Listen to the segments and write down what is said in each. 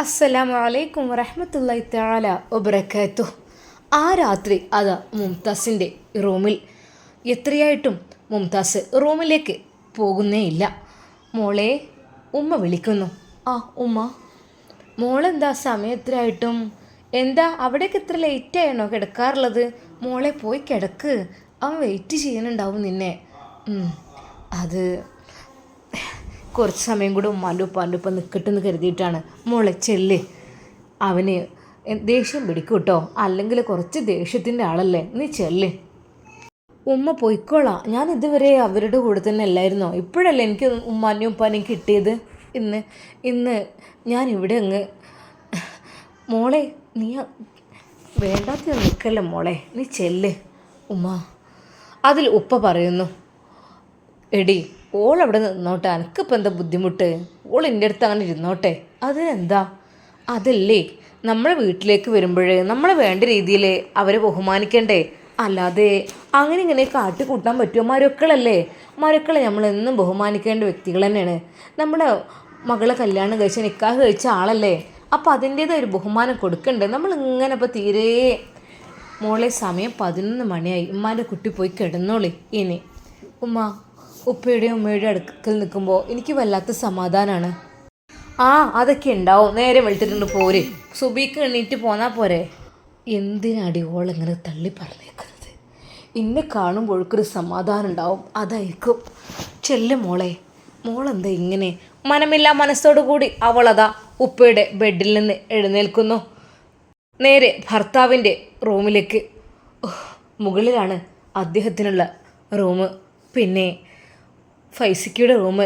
അസ്സലാമു അലൈക്കും വറഹമത്തല്ലായി താല ഒബ്രക്കാത്തു ആ രാത്രി അത് മുംതാസിന്റെ റൂമിൽ. എത്രയായിട്ടും മുംതാസ് റൂമിലേക്ക് പോകുന്നേ ഇല്ല മോളെ ഉമ്മ വിളിക്കുന്നു. ആ ഉമ്മ. മോളെന്താ എത്രയായിട്ടും? എന്താ അവിടേക്ക് ഇത്ര ലേറ്റ് ആണോ കിടക്കാറുള്ളത്? മോളെ പോയി കിടക്ക്. അവൻ വെയിറ്റ് ചെയ്യുന്നുണ്ടാവും നിന്നെ. അത് കുറച്ച് സമയം കൂടെ ഉമ്മാന്റെ ഉപ്പാന്റെ ഉപ്പ നിൽക്കട്ടെന്ന് കരുതിയിട്ടാണ്. മോളെ ചെല്ല്. അവന് ദേഷ്യം പിടിക്കും കേട്ടോ. അല്ലെങ്കിൽ കുറച്ച് ദേഷ്യത്തിന്റെ ആളല്ലേ? നീ ചെല്ല്. ഉമ്മ പൊയ്ക്കോളാം. ഞാൻ ഇതുവരെ അവരുടെ കൂടെ തന്നെ അല്ലായിരുന്നോ? ഇപ്പോഴല്ലേ എനിക്ക് ഉമ്മാനും ഉപ്പാനെയും കിട്ടിയത്. ഇന്ന് ഇന്ന് ഞാൻ ഇവിടെ അങ്ങ് മോളെ നീ വേണ്ടാത്ത നിൽക്കല്ലേ മോളെ? നീ ചെല്ല്. ഉമ്മ. അതിൽ ഉപ്പ പറയുന്നു. എടി ഓൾ അവിടെ നിന്നോട്ടെ. എനിക്കിപ്പോൾ എന്താ ബുദ്ധിമുട്ട്? ഓൾ എന്റെ അടുത്ത് അങ്ങനെ ഇരുന്നോട്ടെ. അതിനെന്താ? അതല്ലേ. നമ്മളെ വീട്ടിലേക്ക് വരുമ്പോൾ നമ്മളെ വേണ്ട രീതിയിൽ അവരെ ബഹുമാനിക്കണ്ടേ? അല്ലാതെ അങ്ങനെ ഇങ്ങനെ കാട്ടിക്കൂട്ടാൻ പറ്റുമോ മരുക്കളല്ലേ? മരുക്കളെ നമ്മൾ എന്നും ബഹുമാനിക്കേണ്ട വ്യക്തികൾ തന്നെയാണ്. നമ്മുടെ മകളെ കല്യാണം കഴിച്ച നിക്കാഹ് കഴിച്ച ആളല്ലേ? അപ്പോൾ അതിന്റേതായ ഒരു ബഹുമാനം കൊടുക്കണ്ടേ? നമ്മൾ ഇങ്ങനെ ഇപ്പോൾ തീരെ മോളെ സമയം പതിനൊന്ന് മണിയായി. ഉമ്മാന്റെ കുട്ടി പോയി കിടന്നോളി. ഇനി ഉമ്മ ഉപ്പയുടെയും ഉമ്മയുടെയും അടുക്കൽ നിൽക്കുമ്പോൾ എനിക്ക് വല്ലാത്ത സമാധാനമാണ് ആ അതൊക്കെ ഉണ്ടാവും. നേരെ വെളുത്തിട്ടുണ്ട് പോരെ. സുബിക്ക് എണ്ണീറ്റ് പോന്നാൽ പോരെ. എന്തിനാടി ഓളിങ്ങനെ തള്ളി പറഞ്ഞേക്കുന്നത്? എന്നെ കാണുമ്പോഴേക്കൊരു സമാധാനം ഉണ്ടാവും. അതായിരിക്കും. ചെല്ല മോളെ. മോളെന്താ ഇങ്ങനെ? മനമില്ല മനസ്സോടു കൂടി അവളതാ ഉപ്പയുടെ ബെഡിൽ നിന്ന് എഴുന്നേൽക്കുന്നു. നേരെ ഭർത്താവിന്റെ റൂമിലേക്ക്. മുകളിലാണ് അദ്ദേഹത്തിനുള്ള റൂം പിന്നെ ഫൈസിക്കയുടെ റൂം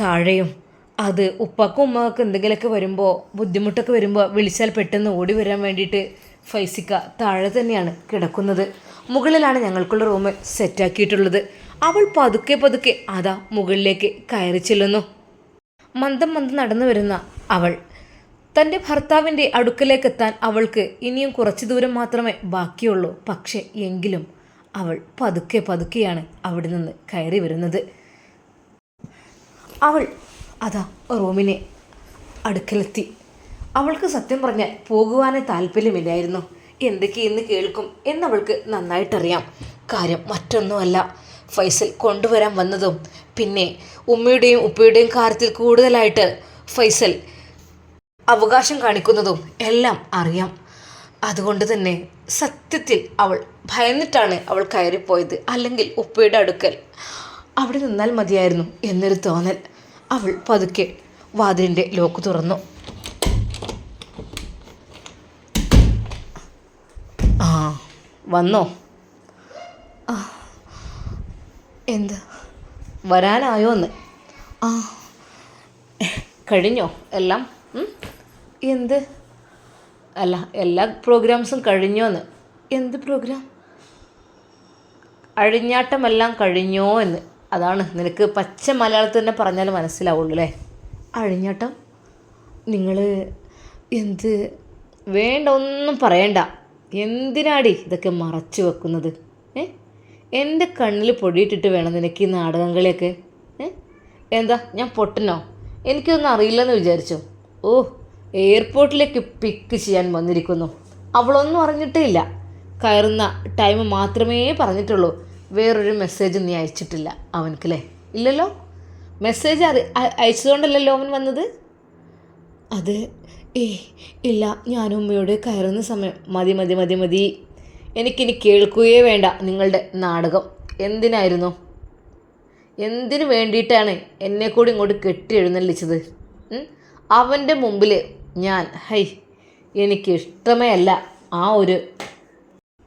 താഴെയും. അത് ഉപ്പാക്കും ഉമ്മാക്കും എന്തെങ്കിലുമൊക്കെ വരുമ്പോൾ ബുദ്ധിമുട്ടൊക്കെ വരുമ്പോൾ വിളിച്ചാൽ പെട്ടെന്ന് ഓടി വരാൻ വേണ്ടിയിട്ട് ഫൈസിക്ക താഴെ തന്നെയാണ് കിടക്കുന്നത്. മുകളിലാണ് ഞങ്ങൾക്കുള്ള റൂം സെറ്റാക്കിയിട്ടുള്ളത് അവൾ പതുക്കെ പതുക്കെ അതാ മുകളിലേക്ക് കയറി ചെല്ലുന്നു. മന്ദം മന്ദം നടന്നു വരുന്ന അവൾ. തന്റെ ഭർത്താവിന്റെ അടുക്കലേക്കെത്താൻ അവൾക്ക് ഇനിയും കുറച്ച് ദൂരം മാത്രമേ ബാക്കിയുള്ളൂ. പക്ഷേ എങ്കിലും അവൾ പതുക്കെ പതുക്കെയാണ് അവിടെ നിന്ന് കയറി വരുന്നത്. അവൾ അതാ റൂമിനെ അടുക്കലെത്തി. അവൾക്ക് സത്യം പറഞ്ഞാൽ പോകുവാനേ താല്പര്യമില്ലായിരുന്നു. എന്തൊക്കെയെന്ന് കേൾക്കും എന്നവൾക്ക് നന്നായിട്ടറിയാം. കാര്യം മറ്റൊന്നുമല്ല. ഫൈസൽ കൊണ്ടുവരാൻ വന്നതും പിന്നെ ഉമ്മയുടെയും ഉപ്പയുടെയും കാര്യത്തിൽ കൂടുതലായിട്ട് ഫൈസൽ അവകാശം കാണിക്കുന്നതും എല്ലാം അറിയാം. അതുകൊണ്ട് തന്നെ സത്യത്തിൽ അവൾ ഭയന്നിട്ടാണ് അവൾ കയറിപ്പോയത് അല്ലെങ്കിൽ ഉപ്പയുടെ അടുക്കൽ. അവിടെ നിന്നാൽ മതിയായിരുന്നു എന്നൊരു തോന്നൽ. അവൾ പതുക്കെ വാതിലിന്റെ ലോക്ക് തുറന്നു. ആ വന്നോ? എന്ത്? വരാനായോ എന്ന്? ആ കഴിഞ്ഞോ എല്ലാം? എന്ത്? അല്ല എല്ലാ പ്രോഗ്രാംസും കഴിഞ്ഞോന്ന്. എന്ത് പ്രോഗ്രാം? അഴിഞ്ഞാട്ടമെല്ലാം കഴിഞ്ഞോ എന്ന് അതാണ് നിനക്ക് പച്ച മലയാളത്തിൽ തന്നെ പറഞ്ഞാൽ മനസ്സിലാവുള്ളൂ അല്ലേ? അഴിഞ്ഞാട്ടം? നിങ്ങൾ എന്ത്? വേണ്ട ഒന്നും പറയണ്ട. എന്തിനാടി ഇതൊക്കെ മറച്ചു വെക്കുന്നത്? ഏ? എന്റെ കണ്ണിൽ പൊടിയിട്ടിട്ട് വേണം നിനക്ക് ഈ നാടകം കളിയൊക്കെ എന്താ ഞാൻ പൊട്ടനോ? എനിക്കൊന്നും അറിയില്ലെന്ന് വിചാരിച്ചോ? ഓ എയർപോർട്ടിലേക്ക് പിക്ക് ചെയ്യാൻ വന്നിരിക്കുന്നു. അവളൊന്നും അറിഞ്ഞിട്ടേ ഇല്ല. കയറുന്ന ടൈം മാത്രമേ പറഞ്ഞിട്ടുള്ളൂ. വേറൊരു മെസ്സേജ് നീ അയച്ചിട്ടില്ല അവനക്കല്ലേ ഇല്ലല്ലോ? മെസ്സേജ് അറി അയച്ചതുകൊണ്ടല്ലല്ലോ അവൻ വന്നത്? അത് ഏ ഇല്ല ഞാൻ ഉമ്മയോട് കയറുന്ന സമയം മതി മതി മതി മതി. എനിക്കിനി കേൾക്കുകയേ വേണ്ട നിങ്ങളുടെ നാടകം. എന്തിനായിരുന്നു? എന്തിനു വേണ്ടിയിട്ടാണ് എന്നെ കൂടി ഇങ്ങോട്ട് കെട്ടി എഴുന്നള്ളിച്ചത്? അവന്റെ മുമ്പിൽ ഞാൻ ഹൈ എനിക്ക് ഇഷ്ടമേ അല്ല ആ ഒരു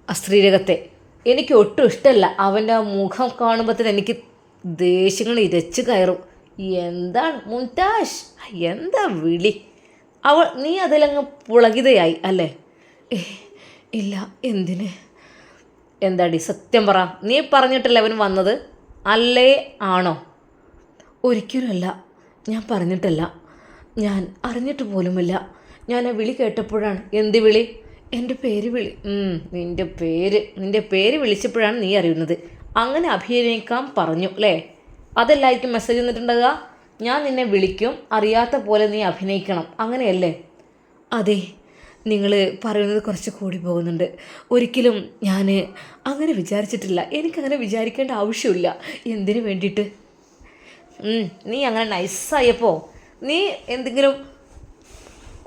അസ്ത്രീരകത്തെ. എനിക്ക് ഒട്ടും ഇഷ്ടമല്ല. അവന്റെ ആ മുഖം കാണുമ്പോൾ തന്നെ എനിക്ക് ദേഷ്യങ്ങൾ ഇരച്ച് കയറും. എന്താണ് മുംതാഷ് എന്താ വിളി? അവൾ നീ അതിലങ്ങ് പുളകിതയായി അല്ലേ? ഇല്ല എന്തിന്? എന്താടി സത്യം പറ. നീ പറഞ്ഞിട്ടല്ലേ അവൻ വന്നത്? അല്ലേ ആണോ? ഒരിക്കലുമല്ല ഞാൻ പറഞ്ഞിട്ടല്ല. ഞാൻ അറിഞ്ഞിട്ട് പോലുമില്ല. ഞാൻ ആ വിളി കേട്ടപ്പോഴാണ്. എന്ത് വിളി? എന്റെ പേര് വിളി. നിന്റെ പേര്. നിന്റെ പേര് വിളിച്ചപ്പോഴാണ് നീ അറിയുന്നത്. അങ്ങനെ അഭിനയിക്കാൻ പറഞ്ഞു അല്ലേ? അതല്ലായിരിക്കും മെസ്സേജ് തന്നിട്ടുണ്ടാകുക ഞാൻ നിന്നെ വിളിക്കും. അറിയാത്ത പോലെ നീ അഭിനയിക്കണം. അങ്ങനെയല്ലേ? അതെ നിങ്ങൾ പറയുന്നത് കുറച്ച് കൂടി പോകുന്നുണ്ട്. ഒരിക്കലും ഞാൻ അങ്ങനെ വിചാരിച്ചിട്ടില്ല. എനിക്കങ്ങനെ വിചാരിക്കേണ്ട ആവശ്യമില്ല. എന്തിനു വേണ്ടിയിട്ട്? നീ അങ്ങനെ നൈസായപ്പോൾ നീ എന്തെങ്കിലും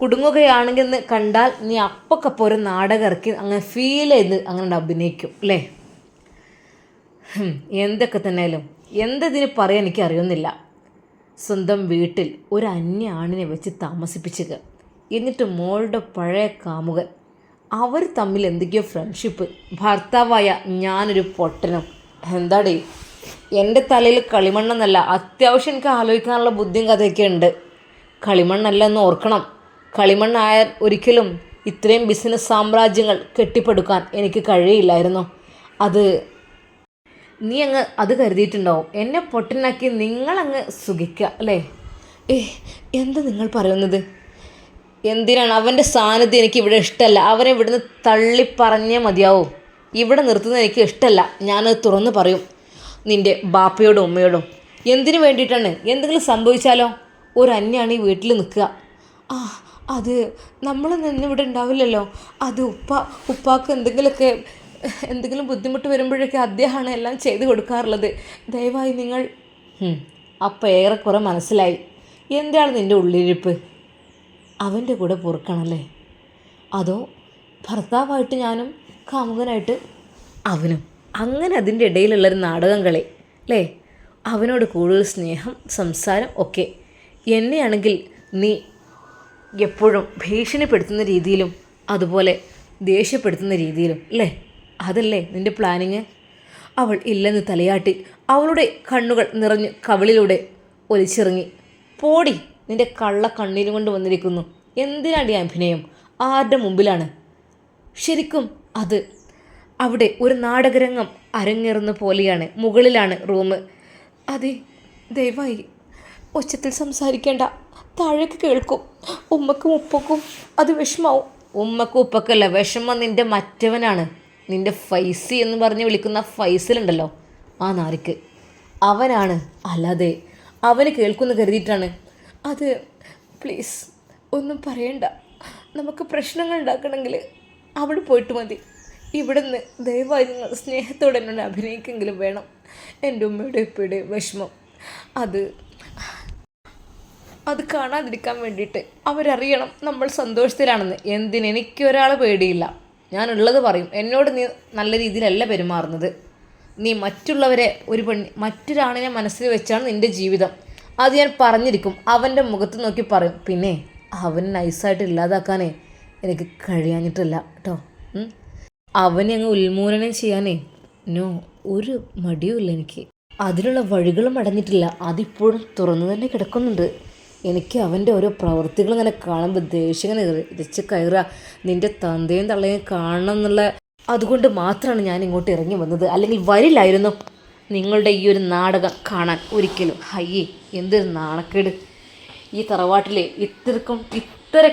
കുടുങ്ങുകയാണെങ്കിൽ എന്ന് കണ്ടാൽ നീ അപ്പൊക്കപ്പോൾ ഒരു നാടകം ഇറക്കി അങ്ങനെ ഫീൽ ചെയ്ത് അങ്ങനെ അഭിനയിക്കും അല്ലേ? എന്തൊക്കെ തന്നെയാലും എന്തതിന് പറയാൻ എനിക്ക് അറിയുന്നില്ല. സ്വന്തം വീട്ടിൽ ഒരു അന്യ ആണിനെ വെച്ച് താമസിപ്പിച്ചത് എന്നിട്ട് മോളുടെ പഴയ കാമുകൻ അവർ തമ്മിൽ എന്തൊക്കെയോ ഫ്രണ്ട്ഷിപ്പ് ഭർത്താവായ ഞാനൊരു പൊട്ടനും. എന്താടേ? എന്റെ തലയിൽ കളിമണ്ണെന്നല്ല അത്യാവശ്യം എനിക്ക് ആലോചിക്കാനുള്ള ബുദ്ധിയും കഥയൊക്കെ ഉണ്ട്. കളിമണ്ണല്ല എന്ന് ഓർക്കണം. കളിമണ്ണായാൽ ഒരിക്കലും ഇത്രയും ബിസിനസ് സാമ്രാജ്യങ്ങൾ കെട്ടിപ്പടുക്കാൻ എനിക്ക് കഴിയില്ലായിരുന്നു. അത് നീ അങ്ങ് അത് കരുതിയിട്ടുണ്ടാവും. എന്നെ പൊട്ടനാക്കി നിങ്ങളങ്ങ് സുഖിക്കുക അല്ലേ? ഏ എന്താ നിങ്ങൾ പറയുന്നത്? എന്തിനാണ്? അവന്റെ സാന്നിധ്യം എനിക്ക് ഇവിടെ ഇഷ്ടമല്ല അവനെ ഇവിടുന്ന് തള്ളി മതിയാവും. ഇവിടെ നിർത്തുന്നത് എനിക്ക് ഇഷ്ടമല്ല ഞാനത് തുറന്ന് പറയും. നിന്റെ ബാപ്പയോടും ഉമ്മയോടും. എന്തിനു വേണ്ടിയിട്ടാണ്? എന്തെങ്കിലും സംഭവിച്ചാലോ? ഒരു അന്യാണ് ഈ വീട്ടിൽ നിൽക്കുക. ആ അത് നമ്മൾ നിന്ന് ഇവിടെ ഉണ്ടാവില്ലല്ലോ. അത് ഉപ്പ ഉപ്പാക്ക് എന്തെങ്കിലുമൊക്കെ എന്തെങ്കിലും ബുദ്ധിമുട്ട് വരുമ്പോഴൊക്കെ അദ്ദേഹമാണ് എല്ലാം ചെയ്തു കൊടുക്കാറുള്ളത്. ദയവായി നിങ്ങൾ അപ്പം ഏറെക്കുറെ മനസ്സിലായി. എന്താണ് നിന്റെ ഉള്ളിരിപ്പ് അവന്റെ കൂടെ പൊറുക്കണല്ലേ? അതോ ഭർത്താവായിട്ട് ഞാനും കാമുകനായിട്ട് അവനും? അങ്ങനെ അതിന്റെ ഇടയിലുള്ളൊരു നാടകം കളി അല്ലേ അവനോട് കൂടുതൽ സ്നേഹം സംസാരം ഒക്കെ. എന്നെയാണെങ്കിൽ നീ എപ്പോഴും ഭീഷണിപ്പെടുത്തുന്ന രീതിയിലും അതുപോലെ ദേഷ്യപ്പെടുത്തുന്ന രീതിയിലും അല്ലേ അതല്ലേ നിന്റെ പ്ലാനിങ്? അവൾ ഇല്ലെന്ന് തലയാട്ടി അവളുടെ കണ്ണുകൾ നിറഞ്ഞ് കവിളിലൂടെ ഒലിച്ചിറങ്ങി. പോടി നിന്റെ കള്ള കണ്ണീരും കൊണ്ട് വന്നിരിക്കുന്നു. എന്തിനാണ് ഈ അഭിനയം? ആരുടെ മുമ്പിലാണ്? ശരിക്കും അത് അവിടെ ഒരു നാടകരംഗം അരങ്ങേറുന്ന പോലെയാണ്. മുകളിലാണ് റൂം. അതെ ദയവായി ഉച്ചത്തിൽ സംസാരിക്കേണ്ട. താഴേക്ക് കേൾക്കും. ഉമ്മക്കും ഉപ്പക്കും അത് വിഷമാവും. ഉമ്മക്കും ഉപ്പക്കല്ല വിഷമം നിന്റെ മറ്റവനാണ്. നിന്റെ ഫൈസി എന്ന് പറഞ്ഞ് വിളിക്കുന്ന ഫൈസലുണ്ടല്ലോ ആ നാരിക്ക്. അവനാണ്. അല്ലാതെ അവന് കേൾക്കുമെന്ന് കരുതിയിട്ടാണ്. അത് പ്ലീസ് ഒന്നും പറയണ്ട. നമുക്ക് പ്രശ്നങ്ങൾ ഉണ്ടാക്കണമെങ്കിൽ അവിടെ പോയിട്ട് മതി. ഇവിടുന്ന് ദയവായി നിങ്ങൾ സ്നേഹത്തോടെ എന്നോട് അഭിനയിക്കെങ്കിലും വേണം. എന്റെ ഉമ്മയുടെ ഉപ്പയുടെ വിഷമം. അത് അത് കാണാതിരിക്കാൻ വേണ്ടിയിട്ട് അവരറിയണം നമ്മൾ സന്തോഷത്തിലാണെന്ന്. എന്തിന് എനിക്ക് ഒരാളെ പേടിയില്ല. ഞാനുള്ളത് പറയും എന്നോട് നീ നല്ല രീതിയിലല്ല പെരുമാറുന്നത്. നീ മറ്റുള്ളവരെ ഒരു പെണ്ണി മറ്റൊരാണിനെ മനസ്സിൽ വെച്ചാണ് നിന്റെ ജീവിതം. അത് ഞാൻ പറഞ്ഞിരിക്കും. അവന്റെ മുഖത്ത് നോക്കി പറയും. പിന്നെ അവൻ നൈസായിട്ട് ഇല്ലാതാക്കാനേ എനിക്ക് കഴിയാഞ്ഞിട്ടില്ല. കേട്ടോ. അവനെ അങ്ങ് ഉന്മൂലനം ചെയ്യാനേ. നോ ഒരു മടിയുമില്ല എനിക്ക്. അതിനുള്ള വഴികളും അടഞ്ഞിട്ടില്ല അതിപ്പോഴും തുറന്നു തന്നെ കിടക്കുന്നുണ്ട്. എനിക്ക് അവന്റെ ഓരോ പ്രവൃത്തികൾ ഇങ്ങനെ കാണുമ്പോൾ ദേഷ്യം ഇങ്ങനെ ഇരച്ച് കയറുക. നിന്റെ തന്തയും തള്ളയും കാണണം എന്നുള്ള അതുകൊണ്ട് മാത്രമാണ് ഞാൻ ഇങ്ങോട്ട് ഇറങ്ങി വന്നത്. അല്ലെങ്കിൽ വരില്ലായിരുന്നു നിങ്ങളുടെ ഈ ഒരു നാടകം കാണാൻ ഒരിക്കലും. ഹയ്യേ എന്തൊരു നാണക്കേട്. ഈ തറവാട്ടിലെ ഇത്രക്കും ഇത്ര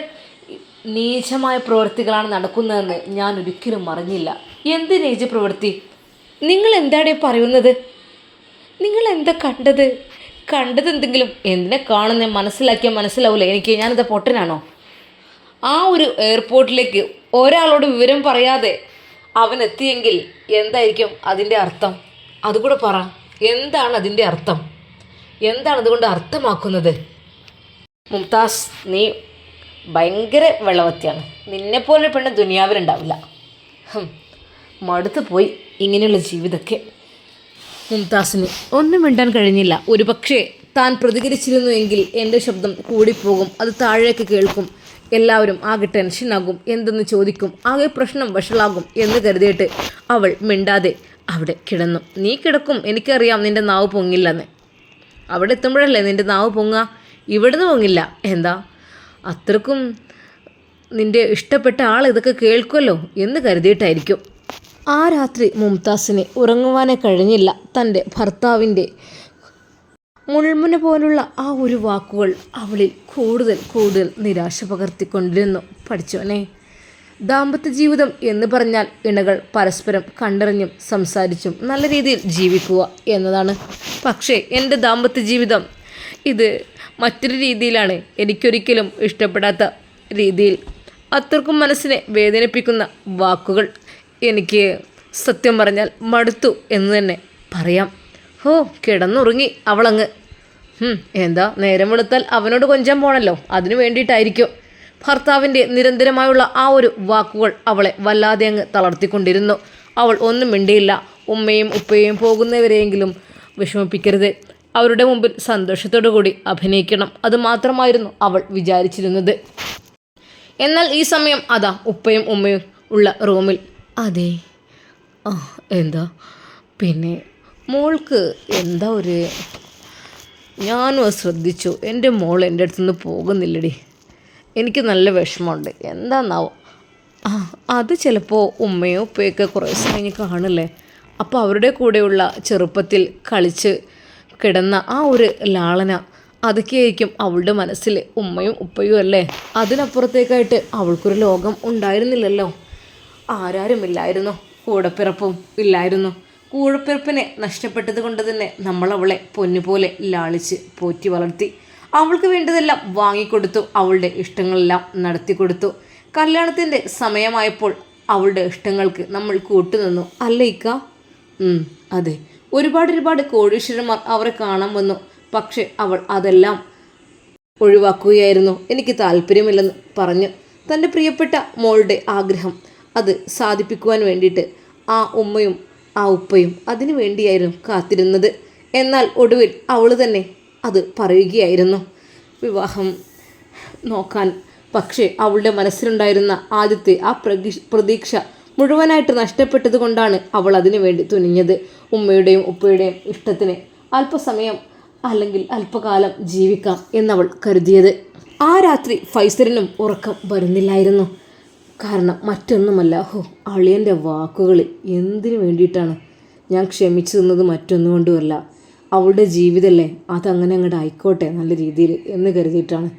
നീചമായ പ്രവൃത്തികളാണ് നടക്കുന്നതെന്ന് ഞാൻ ഒരിക്കലും അറിഞ്ഞില്ല എന്ത് നീച പ്രവൃത്തി? നിങ്ങൾ എന്താണ് പറയുന്നത്? നിങ്ങൾ എന്താ കണ്ടത്? കണ്ടത് എന്തെങ്കിലും? എന്തിനെ കാണുന്ന? മനസ്സിലാക്കിയാൽ മനസ്സിലാവില്ല എനിക്ക് ഞാനിത് പൊട്ടനാണോ? ആ ഒരു എയർപോർട്ടിലേക്ക് ഒരാളോട് വിവരം പറയാതെ അവൻ എത്തിയെങ്കിൽ എന്തായിരിക്കും അതിന്റെ അർത്ഥം? അതുകൂടെ പറ. എന്താണ് അതിന്റെ അർത്ഥം? എന്താണ് അതുകൊണ്ട് അർത്ഥമാക്കുന്നത്? മുംതാസ് നീ ഭയങ്കര വെള്ളവത്തിയാണ്. നിന്നെപ്പോലെ പെണ്ണ് ദുനിയാവിലുണ്ടാവില്ല. മടുത്തു പോയി ഇങ്ങനെയുള്ള ജീവിതമൊക്കെ. മുംതാസിന് ഒന്നും മിണ്ടാൻ കഴിഞ്ഞില്ല. ഒരുപക്ഷെ താൻ പ്രതികരിച്ചിരുന്നു എങ്കിൽ എന്റെ ശബ്ദം കൂടിപ്പോകും. അത് താഴേക്ക് കേൾക്കും. എല്ലാവരും ആകെ ടെൻഷനാകും. എന്തെന്ന് ചോദിക്കും. ആകെ പ്രശ്നം വഷളാകും എന്ന് കരുതിയിട്ട് അവൾ മിണ്ടാതെ അവിടെ കിടന്നു. നീ കിടക്കും. എനിക്കറിയാം നിന്റെ നാവ് പൊങ്ങില്ലെന്ന്. അവിടെ എത്തുമ്പോഴല്ലേ നിന്റെ നാവ് പൊങ്ങുക? ഇവിടുന്ന് പൊങ്ങില്ല. എന്താ? അത്രക്കും നിന്റെ ഇഷ്ടപ്പെട്ട ആൾ ഇതൊക്കെ കേൾക്കുമല്ലോ എന്ന് കരുതിയിട്ടായിരിക്കും. ആ രാത്രി മുംതാസിന് ഉറങ്ങുവാനെ കഴിഞ്ഞില്ല തന്റെ ഭർത്താവിന്റെ. മുൾമുന പോലുള്ള ആ ഒരു വാക്കുകൾ അവളിൽ കൂടുതൽ കൂടുതൽ നിരാശ പകർത്തിക്കൊണ്ടിരുന്നു. പഠിച്ചോനെ ദാമ്പത്യ ജീവിതം എന്ന് പറഞ്ഞാൽ ഇണകൾ പരസ്പരം കണ്ടറിഞ്ഞും സംസാരിച്ചും നല്ല രീതിയിൽ ജീവിക്കുക എന്നതാണ്. പക്ഷേ എന്റെ ദാമ്പത്യ ജീവിതം ഇത് മറ്റൊരു രീതിയിലാണ് എനിക്കൊരിക്കലും ഇഷ്ടപ്പെടാത്ത രീതിയിൽ. അത്രക്കും മനസ്സിനെ വേദനിപ്പിക്കുന്ന വാക്കുകൾ എനിക്ക് സത്യം പറഞ്ഞാൽ മടുത്തു എന്ന് തന്നെ പറയാം. ഹോ കിടന്നുറങ്ങി അവളങ്ങ്. എന്താ നേരം വെളുത്താൽ അവനോട് കൊഞ്ചാൻ പോണല്ലോ. അതിനു വേണ്ടിയിട്ടായിരിക്കും. ഭർത്താവിന്റെ നിരന്തരമായുള്ള ആ ഒരു വാക്കുകൾ അവളെ വല്ലാതെ അങ്ങ് തളർത്തിക്കൊണ്ടിരുന്നു. അവൾ ഒന്നും മിണ്ടിയില്ല. ഉമ്മയും ഉപ്പയും പോകുന്നവരെയെങ്കിലും വിഷമിപ്പിക്കരുത്. അവരുടെ മുമ്പിൽ സന്തോഷത്തോടു കൂടി അഭിനയിക്കണം. അത് മാത്രമായിരുന്നു അവൾ വിചാരിച്ചിരുന്നത്. എന്നാൽ ഈ സമയം അതാ ഉപ്പയും ഉമ്മയും ഉള്ള റൂമിൽ. അതെ. ആ എന്താ? പിന്നെ മോൾക്ക് എന്താ ഒരു ഞാനും അത് ശ്രദ്ധിച്ചു. എന്റെ മോൾ എന്റെ അടുത്തുനിന്ന് പോകുന്നില്ലടി. എനിക്ക് നല്ല വിഷമമുണ്ട്. എന്താന്നാവോ? ആ അത് ചിലപ്പോൾ ഉമ്മയോ ഉപ്പയൊക്കെ കുറേ സമയം കാണില്ലേ അപ്പോൾ അവരുടെ കൂടെയുള്ള ചെറുപ്പത്തിൽ കളിച്ച് കിടന്ന ആ ഒരു ലാളന അതൊക്കെയായിരിക്കും അവളുടെ മനസ്സിൽ ഉമ്മയും ഉപ്പയും അല്ലേ? അതിനപ്പുറത്തേക്കായിട്ട് അവൾക്കൊരു ലോകം ഉണ്ടായിരുന്നില്ലല്ലോ. ആരാരും ആരാരുമില്ലായിരുന്നു. കൂടപ്പിറപ്പും ഇല്ലായിരുന്നു. കൂടപ്പിറപ്പിനെ നഷ്ടപ്പെട്ടത് കൊണ്ട് തന്നെ നമ്മൾ അവളെ പൊന്നുപോലെ ലാളിച്ച് പോറ്റി വളർത്തി. അവൾക്ക് വേണ്ടതെല്ലാം വാങ്ങിക്കൊടുത്തു. അവളുടെ ഇഷ്ടങ്ങളെല്ലാം നടത്തി കൊടുത്തു കല്യാണത്തിന്റെ സമയമായപ്പോൾ അവളുടെ ഇഷ്ടങ്ങൾക്ക് നമ്മൾ കൂട്ടുനിന്നു. അല്ലേ ഇക്ക? അതെ. ഒരുപാട് ഒരുപാട് കോടീശ്വരന്മാർ അവരെ കാണാൻ വന്നു. പക്ഷെ അവൾ അതെല്ലാം ഒഴിവാക്കുകയായിരുന്നു. എനിക്ക് താല്പര്യമില്ലെന്ന് പറഞ്ഞു തന്റെ പ്രിയപ്പെട്ട മോളുടെ ആഗ്രഹം അത് സാധിപ്പിക്കുവാൻ വേണ്ടിയിട്ട് ആ ഉമ്മയും ആ ഉപ്പയും അതിനു വേണ്ടിയായിരുന്നു കാത്തിരുന്നത്. എന്നാൽ ഒടുവിൽ അവൾ തന്നെ അത് പറയുകയായിരുന്നു. വിവാഹം നോക്കാൻ. പക്ഷേ അവളുടെ മനസ്സിലുണ്ടായിരുന്ന ആദ്യത്തെ ആ പ്രതീക്ഷ മുഴുവനായിട്ട് നഷ്ടപ്പെട്ടത് കൊണ്ടാണ് അവൾ അതിനു വേണ്ടി തുനിഞ്ഞത്. ഉമ്മയുടെയും ഉപ്പയുടെയും ഇഷ്ടത്തിന് അല്പസമയം അല്ലെങ്കിൽ അല്പകാലം ജീവിക്കാം എന്നവൾ കരുതിയത്. ആ രാത്രി ഫൈസറിനും ഉറക്കം വരുന്നില്ലായിരുന്നു. കാരണം മറ്റൊന്നുമല്ല ഹോ അളിയന്റെ വാക്കുകൾ എന്തിനു വേണ്ടിയിട്ടാണ് ഞാൻ ക്ഷമിച്ചു നിന്നത് മറ്റൊന്നുകൊണ്ടുമല്ല. അവളുടെ ജീവിതമല്ലേ അതങ്ങനെ അങ്ങോട്ട് ആയിക്കോട്ടെ നല്ല രീതിയിൽ എന്ന് കരുതിയിട്ടാണ്.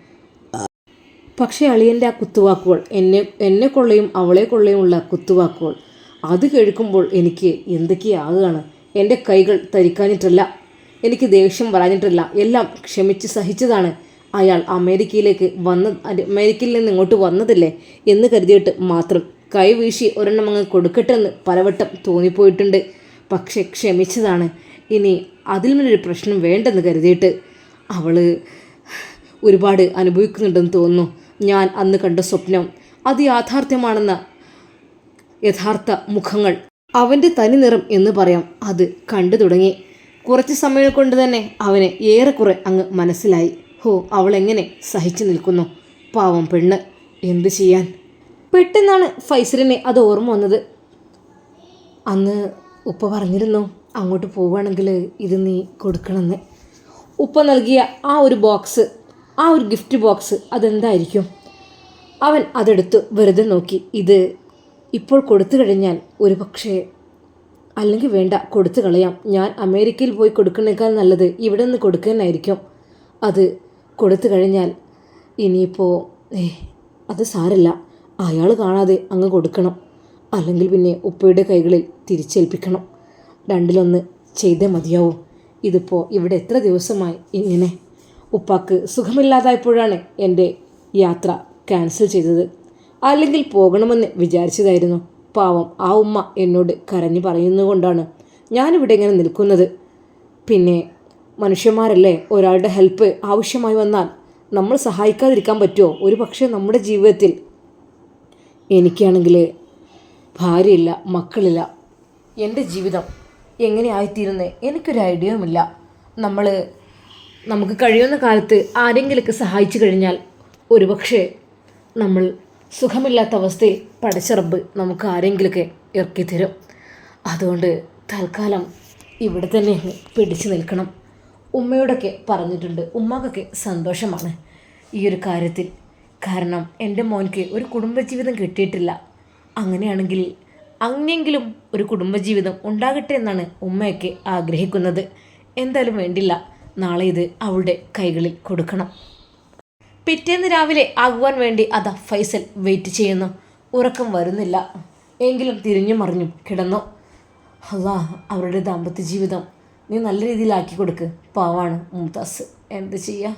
പക്ഷേ അളിയന്റെ ആ കുത്തുവാക്കുകൾ എന്നെ എന്നെ കൊള്ളയും അവളെ കൊള്ളയുമുള്ള കുത്തുവാക്കുകൾ അത് കേൾക്കുമ്പോൾ എനിക്ക് എന്തൊക്കെയാകുകയാണ് എന്റെ കൈകൾ തരിക്കാഞ്ഞിട്ടല്ല എനിക്ക് ദേഷ്യം വരാഞ്ഞിട്ടില്ല എല്ലാം ക്ഷമിച്ച് സഹിച്ചതാണ് അയാൾ അമേരിക്കയിലേക്ക് വന്ന അമേരിക്കയിൽ നിന്ന് ഇങ്ങോട്ട് വന്നതല്ലേ എന്ന് കരുതിയിട്ട് മാത്രം കൈ വീശി ഒരെണ്ണം അങ്ങ് കൊടുക്കട്ടെ എന്ന് പലവട്ടം തോന്നിപ്പോയിട്ടുണ്ട്. പക്ഷെ ക്ഷമിച്ചതാണ്. ഇനി അതിൽ നിന്നൊരു പ്രശ്നം വേണ്ടെന്ന് കരുതിയിട്ട് അവൾ ഒരുപാട് അനുഭവിക്കുന്നുണ്ടെന്ന് തോന്നുന്നു. ഞാൻ അന്ന് കണ്ട സ്വപ്നം അത് യാഥാർത്ഥ്യമാണെന്ന യഥാർത്ഥ മുഖങ്ങൾ. അവന്റെ തനി നിറം എന്ന് പറയാം. അത് കണ്ടു തുടങ്ങി. കുറച്ച് സമയം കൊണ്ട് തന്നെ അവന് ഏറെക്കുറെ അങ്ങ് മനസ്സിലായി. ഹോ അവൾ എങ്ങനെ സഹിച്ചു നിൽക്കുന്നു? പാവം പെണ്ണ്. എന്ത് ചെയ്യാൻ? പെട്ടെന്നാണ് ഫൈസലിനെ അത് ഓർമ്മ വന്നത്. അന്ന് ഉപ്പ പറഞ്ഞിരുന്നു അങ്ങോട്ട് പോവുകയാണെങ്കിൽ ഇത് നീ കൊടുക്കണമെന്ന്. ഉപ്പ നൽകിയ ആ ഒരു ബോക്സ് ആ ഒരു ഗിഫ്റ്റ് ബോക്സ് അതെന്തായിരിക്കും? അവൻ അതെടുത്ത് വെറുതെ നോക്കി. ഇത് ഇപ്പോൾ കൊടുത്തു കഴിഞ്ഞാൽ ഒരു പക്ഷേ അല്ലെങ്കിൽ വേണ്ട കൊടുത്തു കളയാം. ഞാൻ അമേരിക്കയിൽ പോയി കൊടുക്കുന്നേക്കാൾ നല്ലത് ഇവിടെ നിന്ന് കൊടുക്കാനായിരിക്കും അത് കൊടുത്തു കഴിഞ്ഞാൽ ഇനിയിപ്പോൾ ഏ അത് സാരല്ല. അയാൾ കാണാതെ അങ്ങ് കൊടുക്കണം. അല്ലെങ്കിൽ പിന്നെ ഉപ്പയുടെ കൈകളിൽ തിരിച്ചേൽപ്പിക്കണം. രണ്ടിലൊന്ന് ചെയ്തേ മതിയാവും. ഇതിപ്പോൾ ഇവിടെ എത്ര ദിവസമായി ഇങ്ങനെ ഉപ്പാക്ക് സുഖമില്ലാതായപ്പോഴാണ് എന്റെ യാത്ര ക്യാൻസൽ ചെയ്തത്. അല്ലെങ്കിൽ പോകണമെന്ന് വിചാരിച്ചതായിരുന്നു. പാവം ആ ഉമ്മ എന്നോട് കരഞ്ഞു പറയുന്നതുകൊണ്ടാണ് ഞാനിവിടെ ഇങ്ങനെ നിൽക്കുന്നത്. പിന്നെ മനുഷ്യന്മാരല്ലേ ഒരാളുടെ ഹെൽപ്പ് ആവശ്യമായി വന്നാൽ നമ്മൾ സഹായിക്കാതിരിക്കാൻ പറ്റുമോ? ഒരു പക്ഷേ നമ്മുടെ ജീവിതത്തിൽ എനിക്കാണെങ്കിൽ ഭാര്യയില്ല മക്കളില്ല. എന്റെ ജീവിതം എങ്ങനെ ആയിത്തീരുന്നേ? എനിക്കൊരു ഐഡിയയുമില്ല. നമ്മൾ നമുക്ക് കഴിയുന്ന കാലത്ത് ആരെങ്കിലുമൊക്കെ സഹായിച്ചു കഴിഞ്ഞാൽ ഒരുപക്ഷെ നമ്മൾ സുഖമില്ലാത്ത അവസ്ഥയിൽ പടച്ചിറബ് നമുക്ക് ആരെങ്കിലുമൊക്കെ ഇറക്കി തരും. അതുകൊണ്ട് തൽക്കാലം ഇവിടെ തന്നെ അങ്ങ് പിടിച്ചു നിൽക്കണം. ഉമ്മയോടൊക്കെ പറഞ്ഞിട്ടുണ്ട്. ഉമ്മക്കൊക്കെ സന്തോഷമാണ് ഈ ഒരു കാര്യത്തിൽ. കാരണം എന്റെ മോൻക്ക് ഒരു കുടുംബജീവിതം കിട്ടിയിട്ടില്ല. അങ്ങനെയാണെങ്കിൽ അങ്ങനെയെങ്കിലും ഒരു കുടുംബജീവിതം ഉണ്ടാകട്ടെ എന്നാണ് ഉമ്മയൊക്കെ ആഗ്രഹിക്കുന്നത്. എന്തായാലും വേണ്ടില്ല. നാളെ ഇത് അവളുടെ കൈകളിൽ കൊടുക്കണം. പിറ്റേന്ന് രാവിലെ ആകുവാൻ വേണ്ടി അതാ ഫൈസൽ വെയിറ്റ് ചെയ്യുന്നു. ഉറക്കം വരുന്നില്ല. എങ്കിലും തിരിഞ്ഞു മറിഞ്ഞു കിടന്നു. അല്ലാ അവരുടെ ദാമ്പത്യ ജീവിതം നീ നല്ല രീതിയിലാക്കി കൊടുക്ക്. പാവാണ് മുംതാസ്. എന്ത് ചെയ്യാം?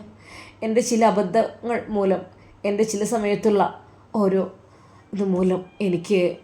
എന്റെ ചില അബദ്ധങ്ങൾ മൂലം എന്റെ ചില സമയത്തുള്ള ഓരോ ഇത് മൂലം എനിക്ക്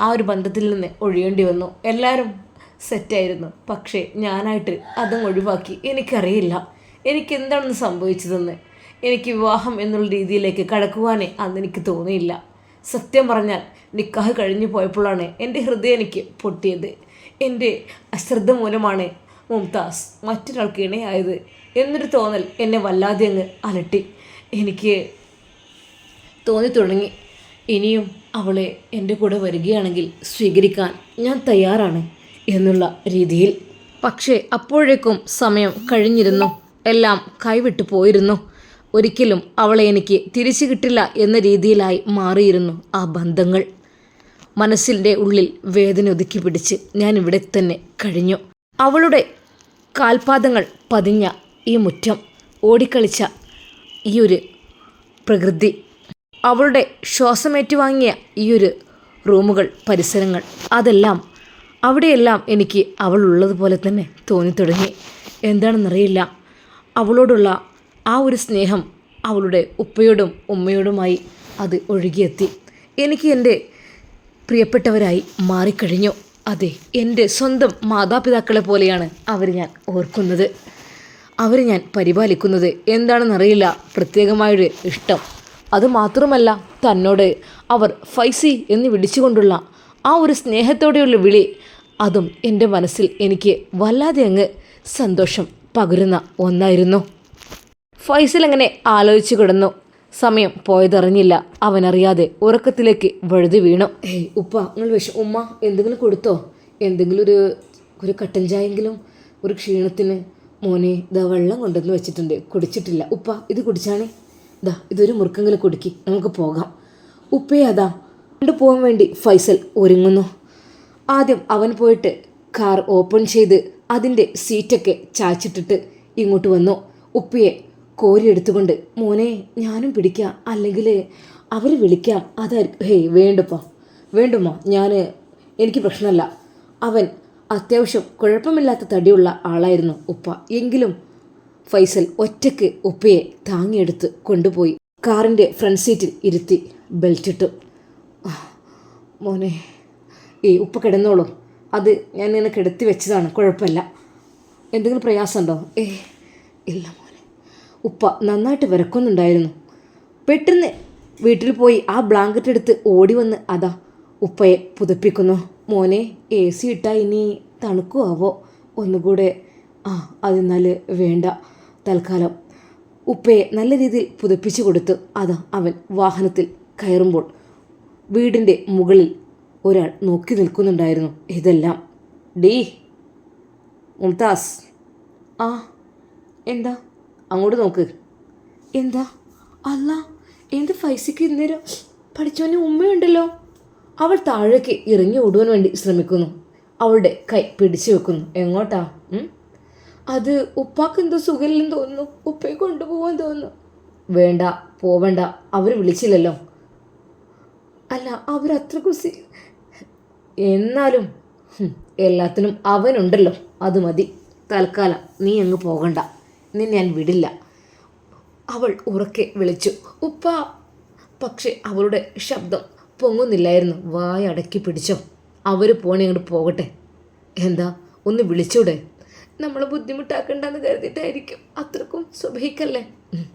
ആ ഒരു ബന്ധത്തിൽ നിന്ന് ഒഴിയേണ്ടി വന്നു. എല്ലാവരും സെറ്റായിരുന്നു. പക്ഷേ ഞാനായിട്ട് അതും ഒഴിവാക്കി. എനിക്കറിയില്ല. എനിക്കെന്താണെന്ന് സംഭവിച്ചതെന്ന്. എനിക്ക് വിവാഹം എന്നുള്ള രീതിയിലേക്ക് കടക്കുവാനേ അന്ന് എനിക്ക് തോന്നിയില്ല. സത്യം പറഞ്ഞാൽ നിക്കാഹ് കഴിഞ്ഞു പോയപ്പോഴാണ് എന്റെ ഹൃദയം എനിക്ക് പൊട്ടിയത്. എന്റെ അശ്രദ്ധ മൂലമാണ് മുംതാസ് മറ്റൊരാൾക്ക് ഇണയായത് എന്നൊരു തോന്നൽ എന്നെ വല്ലാതെ അങ്ങ് അലട്ടി. എനിക്ക് തോന്നി തുടങ്ങി. ഇനിയും അവളെ എന്റെ കൂടെ വരികയാണെങ്കിൽ സ്വീകരിക്കാൻ ഞാൻ തയ്യാറാണ്. എന്നുള്ള രീതിയിൽ. പക്ഷേ അപ്പോഴേക്കും സമയം കഴിഞ്ഞിരുന്നു. എല്ലാം കൈവിട്ടു പോയിരുന്നു. ഒരിക്കലും അവളെ എനിക്ക് തിരിച്ചു കിട്ടില്ല എന്ന രീതിയിലായി മാറിയിരുന്നു ആ ബന്ധങ്ങൾ. മനസ്സിന്റെ ഉള്ളിൽ വേദന ഒതുക്കി പിടിച്ച് ഞാൻ ഇവിടെ തന്നെ കഴിഞ്ഞു. അവളുടെ കാൽപാദങ്ങൾ പതിഞ്ഞ ഈ മുറ്റം ഓടിക്കളിച്ച ഈ ഒരു പ്രകൃതി. അവളുടെ ശ്വാസമേറ്റുവാങ്ങിയ ഈ ഒരു റൂമുകൾ പരിസരങ്ങൾ അതെല്ലാം അവിടെയെല്ലാം എനിക്ക് അവൾ ഉള്ളതുപോലെ തന്നെ തോന്നിത്തുടങ്ങി. എന്താണെന്നറിയില്ല. അവളോടുള്ള ആ ഒരു സ്നേഹം അവളുടെ ഉപ്പയോടും ഉമ്മയോടുമായി അത് ഒഴുകിയെത്തി. എനിക്ക് എന്റെ പ്രിയപ്പെട്ടവരായി മാറിക്കഴിഞ്ഞു. അതെ എന്റെ സ്വന്തം മാതാപിതാക്കളെ പോലെയാണ് അവർ ഞാൻ ഓർക്കുന്നത്. അവർ ഞാൻ പരിപാലിക്കുന്നത്. എന്താണെന്നറിയില്ല. പ്രത്യേകമായൊരു ഇഷ്ടം. അതുമാത്രമല്ല തന്നോട് അവർ ഫൈസി എന്ന് വിളിച്ചുകൊണ്ടുള്ള ആ ഒരു സ്നേഹത്തോടെയുള്ള വിളി അതും എന്റെ മനസ്സിൽ എനിക്ക് വല്ലാതെ അങ്ങ് സന്തോഷം പകരുന്ന ഒന്നായിരുന്നു. ഫൈസൽ അങ്ങനെ ആലോചിച്ചു കിടന്നു. സമയം പോയതറിഞ്ഞില്ല. അവനറിയാതെ ഉറക്കത്തിലേക്ക് വഴുതി വീണു. ഏയ് ഉപ്പ നിങ്ങൾ വിഷം ഉമ്മ എന്തെങ്കിലും കൊടുത്തോ? എന്തെങ്കിലും ഒരു ഒരു കട്ടൻ ചായെങ്കിലും? ഒരു ക്ഷീണത്തിന്? മോനെ ഇതാ വെള്ളം കൊണ്ടുവന്ന് വെച്ചിട്ടുണ്ട്. കുടിച്ചിട്ടില്ല. ഉപ്പ ഇത് കുടിച്ചാണേ. ഇതാ ഇതൊരു മുറുക്കെങ്കിലും കുടുക്കി. നമുക്ക് പോകാം. ഉപ്പേ അതാ. കൊണ്ടുപോകാൻ വേണ്ടി ഫൈസൽ ഒരുങ്ങുന്നു. ആദ്യം അവൻ പോയിട്ട് കാർ ഓപ്പൺ ചെയ്ത് അതിന്റെ സീറ്റൊക്കെ ചാച്ചിട്ടിട്ട് ഇങ്ങോട്ട് വന്നു. ഉപ്പിയെ കോരി എടുത്തുകൊണ്ട് മോനെ ഞാനും പിടിക്കാം. അല്ലെങ്കിൽ അവർ വിളിക്കാം. അതായിരിക്കും ഹേയ് വേണ്ടപ്പാ. വേണ്ടുമ്മ ഞാൻ എനിക്ക് പ്രശ്നമല്ല. അവൻ അത്യാവശ്യം കുഴപ്പമില്ലാത്ത തടിയുള്ള ആളായിരുന്നു ഉപ്പ. എങ്കിലും ഫൈസൽ ഒറ്റയ്ക്ക് ഉപ്പയെ താങ്ങിയെടുത്ത് കൊണ്ടുപോയി. കാറിന്റെ ഫ്രണ്ട് സീറ്റിൽ ഇരുത്തി ബെൽറ്റിട്ടു. മോനെ ഈ ഉപ്പ കിടന്നോളൂ. അത് ഞാൻ ഇങ്ങനെ കിടത്തി വെച്ചതാണ് കുഴപ്പമില്ല. എന്തെങ്കിലും പ്രയാസമുണ്ടോ? ഏ ഇല്ല മോനെ. ഉപ്പ നന്നായിട്ട് വിറക്കുന്നുണ്ടായിരുന്നു. പെട്ടെന്ന് വീട്ടിൽ പോയി ആ ബ്ലാങ്കറ്റ് എടുത്ത് ഓടി വന്ന് അതാ ഉപ്പയെ പുതപ്പിക്കുന്നു. മോനെ എ സി ഇട്ടാൽ ഇനി തണുക്കുമാവോ ഒന്നുകൂടെ ആ അതെന്നാൽ വേണ്ട. തൽക്കാലം ഉപ്പയെ നല്ല രീതിയിൽ പുതപ്പിച്ചു കൊടുത്ത് അതാ അവൻ വാഹനത്തിൽ കയറുമ്പോൾ വീടിന്റെ മുകളിൽ ഒരാൾ നോക്കി നിൽക്കുന്നുണ്ടായിരുന്നു. ഇതെല്ലാം. ഡീ മുംതാസ്. ആ എന്താ? അങ്ങോട്ട് നോക്ക്. എന്താ? അല്ല എന്ത് ഫൈസയ്ക്ക് ഇന്നേരം പഠിച്ചവന് ഉമ്മയുണ്ടല്ലോ. അവൾ താഴേക്ക് ഇറങ്ങി ഓടുവാൻ വേണ്ടി ശ്രമിക്കുന്നു. അവളുടെ കൈ പിടിച്ചു വെക്കുന്നു. എങ്ങോട്ടാ? അത് ഉപ്പാക്ക് എന്തോ സുഖമില്ലെന്ന് തോന്നുന്നു. ഉപ്പയെ കൊണ്ടുപോകാൻ തോന്നുന്നു. വേണ്ട പോവണ്ട. അവർ വിളിച്ചില്ലല്ലോ. അല്ല അവരത്രക്കും കുസി എന്നാലും എല്ലാത്തിനും അവനുണ്ടല്ലോ. അത് മതി. തൽക്കാലം നീ അങ്ങ് പോകണ്ട. നീ ഞാൻ വിടില്ല. അവൾ ഉറക്കെ വിളിച്ചു. ഉപ്പ പക്ഷെ അവളുടെ ശബ്ദം പൊങ്ങുന്നില്ലായിരുന്നു. വായ അടക്കി പിടിച്ചോ. അവർ പോണി അങ്ങോട്ട് പോകട്ടെ. എന്താ ഒന്ന് വിളിച്ചൂടെ? നമ്മളെ ബുദ്ധിമുട്ടാക്കണ്ടെന്ന് കരുതിയിട്ടായിരിക്കും. അത്രക്കും സുബഹിക്കല്ലേ?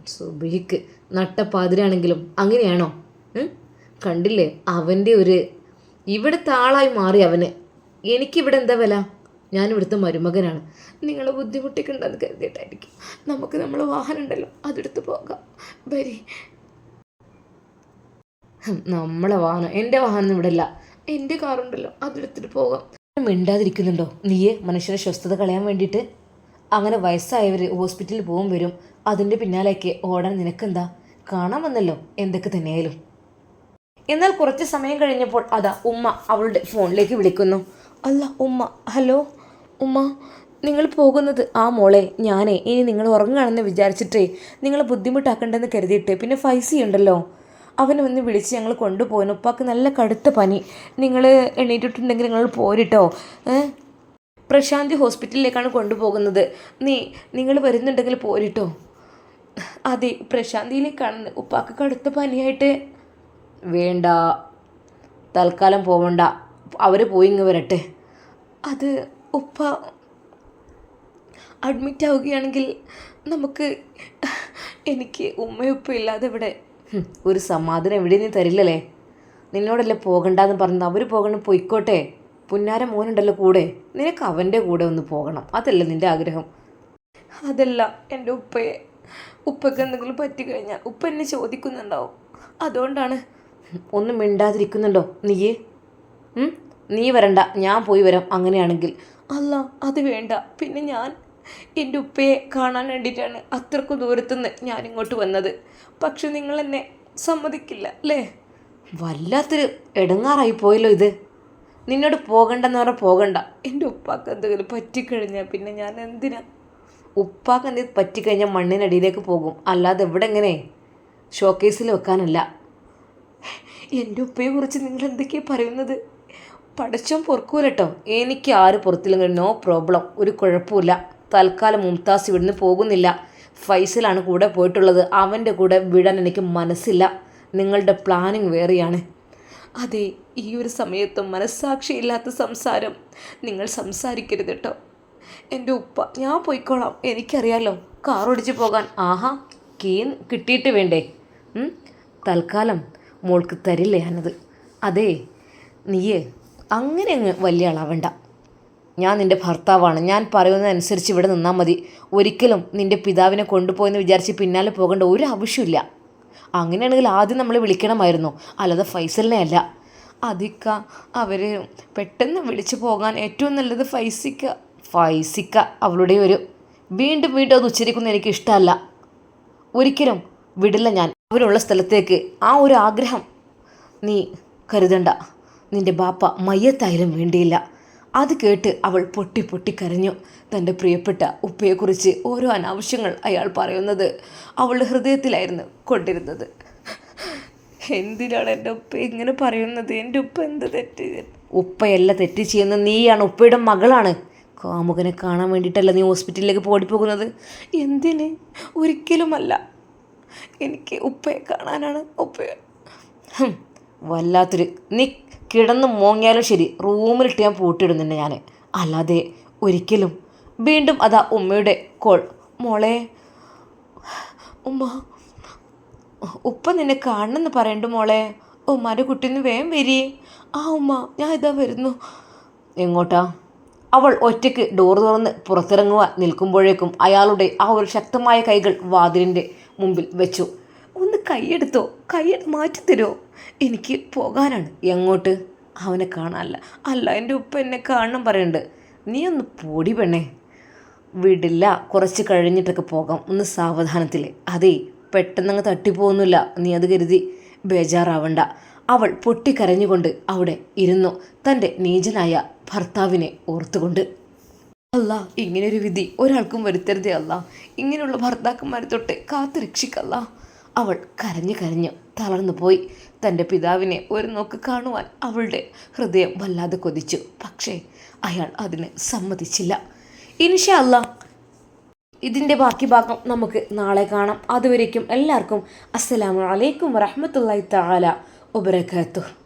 സുബഹിക്ക്. നട്ടപ്പാതിരാണെങ്കിലും അങ്ങനെയാണോ? കണ്ടില്ലേ? അവന്റെ ഒരു ഇവിടുത്തെ ആളായി മാറി അവന്. എനിക്കിവിടെ എന്താ വില? ഞാൻ ഇവിടുത്തെ മരുമകനാണ്. നിങ്ങളെ ബുദ്ധിമുട്ടിക്കണ്ടെന്ന് കരുതിയിട്ടായിരിക്കും. നമുക്ക് നമ്മൾ വാഹനം ഉണ്ടല്ലോ അതെടുത്ത് പോകാം. വരി. നമ്മളെ വാഹനം. എന്റെ വാഹനം ഇവിടെ ഇല്ല എന്റെ കാറുണ്ടല്ലോ അതെടുത്തിട്ട് പോകാം. മിണ്ടാതിരിക്കുന്നുണ്ടോ? നീയെ മനുഷ്യനെ സ്വസ്ഥത കളയാൻ വേണ്ടിയിട്ട്? അങ്ങനെ വയസ്സായവർ ഹോസ്പിറ്റലിൽ പോകും വരും. അതിന്റെ പിന്നാലേക്ക് ഓടാൻ നിനക്കെന്താ? കാണാൻ വന്നല്ലോ എന്തൊക്കെ തന്നെയായാലും. എന്നാൽ കുറച്ച് സമയം കഴിഞ്ഞപ്പോൾ അതാ ഉമ്മ അവളുടെ ഫോണിലേക്ക് വിളിക്കുന്നു. അല്ല ഉമ്മ ഹലോ ഉമ്മ നിങ്ങൾ പോകുന്നത് ആ മോളെ ഞാനേ ഇനി നിങ്ങൾ ഉറങ്ങുകയാണെന്ന് വിചാരിച്ചിട്ടേ നിങ്ങൾ ബുദ്ധിമുട്ടാക്കണ്ടെന്ന് കരുതിയിട്ട് പിന്നെ ഫൈസി ഉണ്ടല്ലോ. അവനെ വന്ന് വിളിച്ച് ഞങ്ങൾ കൊണ്ടുപോകുന്നു. ഉപ്പാക്ക് നല്ല കടുത്ത പനി. നിങ്ങൾ എണീറ്റിട്ടുണ്ടെങ്കിൽ നിങ്ങൾ പോരിട്ടോ? പ്രശാന്തി ഹോസ്പിറ്റലിലേക്കാണ് കൊണ്ടുപോകുന്നത്. നീ നിങ്ങൾ വരുന്നുണ്ടെങ്കിൽ പോരിട്ടോ? അതെ പ്രശാന്തിയിലേക്കാണ് ഉപ്പാക്ക് കടുത്ത പനിയായിട്ട് വേണ്ട തൽക്കാലം പോവണ്ട. അവർ പോയി ഇങ്ങ് വരട്ടെ. അത് ഉപ്പ അഡ്മിറ്റ് ആവുകയാണെങ്കിൽ നമുക്ക് എനിക്ക് ഉമ്മയുപ്പ ഇല്ലാതെ ഇവിടെ ഒരു സമാധാനം എവിടെ നീ തരില്ലല്ലേ? നിന്നോടല്ലേ പോകണ്ടെന്ന് പറഞ്ഞത്? അവർ പോകണം പൊയ്ക്കോട്ടെ. പുന്നാര മോനുണ്ടല്ലോ കൂടെ. നിനക്ക് അവന്റെ കൂടെ ഒന്ന് പോകണം. അതല്ലേ നിന്റെ ആഗ്രഹം. അതല്ല എന്റെ ഉപ്പയെ. ഉപ്പയ്ക്ക് എന്തെങ്കിലും പറ്റിക്കഴിഞ്ഞാൽ ഉപ്പ എന്നെ ചോദിക്കുന്നുണ്ടാവും. അതുകൊണ്ടാണ് ഒന്നും മിണ്ടാതിരിക്കുന്നുണ്ടോ നീയേ? നീ വരണ്ട ഞാൻ പോയി വരാം അങ്ങനെയാണെങ്കിൽ. അല്ല അത് വേണ്ട. പിന്നെ ഞാൻ എന്റെ ഉപ്പയെ കാണാൻ വേണ്ടിയിട്ടാണ് അത്രക്കും ദൂരത്തുനിന്ന് ഞാൻ ഇങ്ങോട്ട് വന്നത്. പക്ഷെ നിങ്ങൾ എന്നെ സമ്മതിക്കില്ല അല്ലേ? വല്ലാത്തൊരു ഇടങ്ങാറായി പോയല്ലോ ഇത്. നിന്നോട് പോകണ്ടെന്ന് പറഞ്ഞാൽ പോകണ്ട. എന്റെ ഉപ്പാക്ക് എന്തെങ്കിലും പറ്റിക്കഴിഞ്ഞാൽ പിന്നെ ഞാൻ എന്തിനാ? ഉപ്പാക്ക് എന്തെങ്കിലും പറ്റിക്കഴിഞ്ഞാൽ മണ്ണിനടിയിലേക്ക് പോകും. അല്ലാതെ എവിടെ എങ്ങനെ ഷോക്കേസിൽ വെക്കാനല്ല. എന്റെ ഉപ്പയെ കുറിച്ച് നിങ്ങൾ എന്തൊക്കെയാണ് പറയുന്നത്? പടച്ചോൻ പൊറുക്കൂലട്ടോ. എനിക്ക് ആര് പുറത്തില്ലെങ്കിൽ നോ പ്രോബ്ലം ഒരു കുഴപ്പമില്ല തൽക്കാലം മുംതാസ് ഇവിടുന്ന് പോകുന്നില്ല. ഫൈസലാണ് കൂടെ പോയിട്ടുള്ളത്. അവന്റെ കൂടെ വിടാൻ എനിക്ക് മനസ്സില്ല. നിങ്ങളുടെ പ്ലാനിങ് വേറെയാണ്. അതെ ഈ ഒരു സമയത്തും മനസ്സാക്ഷിയില്ലാത്ത സംസാരം നിങ്ങൾ സംസാരിക്കരുത് കേട്ടോ എന്റെ ഉപ്പ ഞാൻ പോയിക്കോളാം. എനിക്കറിയാലോ കാർ ഓടിച്ച് പോകാൻ. ആഹാ കീ കിട്ടിയിട്ട് വേണ്ടേ? തൽക്കാലം മോൾക്ക് തരില്ല ഞാനത് അതെ നീയേ അങ്ങനെ അങ്ങ് വലിയ ആളാവണ്ട. ഞാൻ നിന്റെ ഭർത്താവാണ്. ഞാൻ പറയുന്നതനുസരിച്ച് ഇവിടെ നിന്നാൽ മതി. ഒരിക്കലും നിന്റെ പിതാവിനെ കൊണ്ടുപോയെന്ന് വിചാരിച്ച് പിന്നാലെ പോകേണ്ട ഒരു ആവശ്യമില്ല അങ്ങനെയാണെങ്കിൽ ആദ്യം നമ്മൾ വിളിക്കണമായിരുന്നു. അല്ലാതെ ഫൈസലിനെ അല്ല. അതിക്ക അവർ പെട്ടെന്ന് വിളിച്ചു പോകാൻ ഏറ്റവും നല്ലത് ഫൈസിക്ക. ഫൈസിക്ക അവളുടെ ഒരു വീണ്ടും വീണ്ടും അത് ഉച്ചരിക്കുന്ന എനിക്ക് ഇഷ്ടമല്ല ഒരിക്കലും വിടില്ല ഞാൻ. അവരുള്ള സ്ഥലത്തേക്ക് ആ ഒരു ആഗ്രഹം നീ കരുതണ്ട. നിന്റെ ബാപ്പ മയ്യത്തായാലും വേണ്ടിയില്ല. അത് കേട്ട് അവൾ പൊട്ടി പൊട്ടി കരഞ്ഞു. തന്റെ പ്രിയപ്പെട്ട ഉപ്പയെക്കുറിച്ച് ഓരോ അനാവശ്യങ്ങൾ അയാൾ പറയുന്നത് അവളുടെ ഹൃദയത്തിലായിരുന്നു കൊണ്ടിരുന്നത്. എന്തിനാണ് എന്റെ ഉപ്പ ഇങ്ങനെ പറയുന്നത്? എന്റെ ഉപ്പ എന്ത് തെറ്റ്? ഉപ്പയല്ല തെറ്റ് ചെയ്യുന്നത്. നീയാണ്. ഉപ്പയുടെ മകളാണ്. കാമുകനെ കാണാൻ വേണ്ടിയിട്ടല്ല നീ ഹോസ്പിറ്റലിലേക്ക് ഓടിപ്പോകുന്നത്. എന്തിന്? ഒരിക്കലുമല്ല. എനിക്ക് ഉപ്പയെ കാണാനാണ് ഉപ്പയെ. വല്ലാത്തൊരു നീ കിടന്ന് മോങ്ങിയാലും ശരി റൂമിലിട്ട് ഞാൻ പൂട്ടിയിടുന്നുണ്ട് ഞാൻ അല്ലാതെ ഒരിക്കലും വീണ്ടും അതാ ഉമ്മയുടെ കോൾ. മോളെ ഉമ്മ ഉപ്പ നിന്നെ കാണണമെന്ന് പറയണ്ട മോളെ. ഉമ്മാന്റെ കുട്ടീന്ന് വേഗം വരി. ആ ഉമ്മ ഞാൻ ഇതാ വരുന്നു. എങ്ങോട്ടാ? അവൾ ഒറ്റയ്ക്ക് ഡോർ തുറന്ന് പുറത്തിറങ്ങുവാൻ നിൽക്കുമ്പോഴേക്കും അയാളുടെ ആ ഒരു ശക്തമായ കൈകൾ വാതിലിന്റെ മുമ്പിൽ വെച്ചു. ഒന്ന് കൈയെടുത്തോ കൈ മാറ്റിത്തരോ എനിക്ക് പോകാനാണ്. എങ്ങോട്ട്? അവനെ കാണാനല്ല. അല്ല എന്റെ ഉപ്പ എന്നെ കാണണം പറയുന്നുണ്ട്. നീ ഒന്ന് പൊടി പെണ്ണേ. വിടില്ല കുറച്ച് കഴിഞ്ഞിട്ടൊക്കെ പോകാം ഒന്ന് സാവധാനത്തിൽ അതേ പെട്ടെന്നങ്ങ് തട്ടിപ്പോകുന്നില്ല നീ അത് കരുതി. ബേജാറാവണ്ട. അവൾ പൊട്ടിക്കരഞ്ഞുകൊണ്ട് അവിടെ ഇരുന്നു തന്റെ നീചനായ ഭർത്താവിനെ ഓർത്തുകൊണ്ട്. അല്ല ഇങ്ങനൊരു വിധി. ഒരാൾക്കും വരുത്തരുതേ അല്ല. ഇങ്ങനെയുള്ള ഭർത്താക്കന്മാരെ തൊട്ട് കാത്തു രക്ഷിക്കല്ല. അവൾ കരഞ്ഞു കരഞ്ഞു തളർന്നു പോയി. തന്റെ പിതാവിനെ ഒരു നോക്ക് കാണുവാൻ അവളുടെ ഹൃദയം വല്ലാതെ കൊതിച്ചു. പക്ഷേ അയാൾ അതിന് സമ്മതിച്ചില്ല. ഇൻഷാ അല്ല ഇതിന്റെ ബാക്കി ഭാഗം നമുക്ക് നാളെ കാണാം. അതുവരേക്കും എല്ലാവർക്കും അസ്സലാമു അലൈക്കും വറഹ്മത്തുള്ളാഹി തആല വബറകാതുഹു.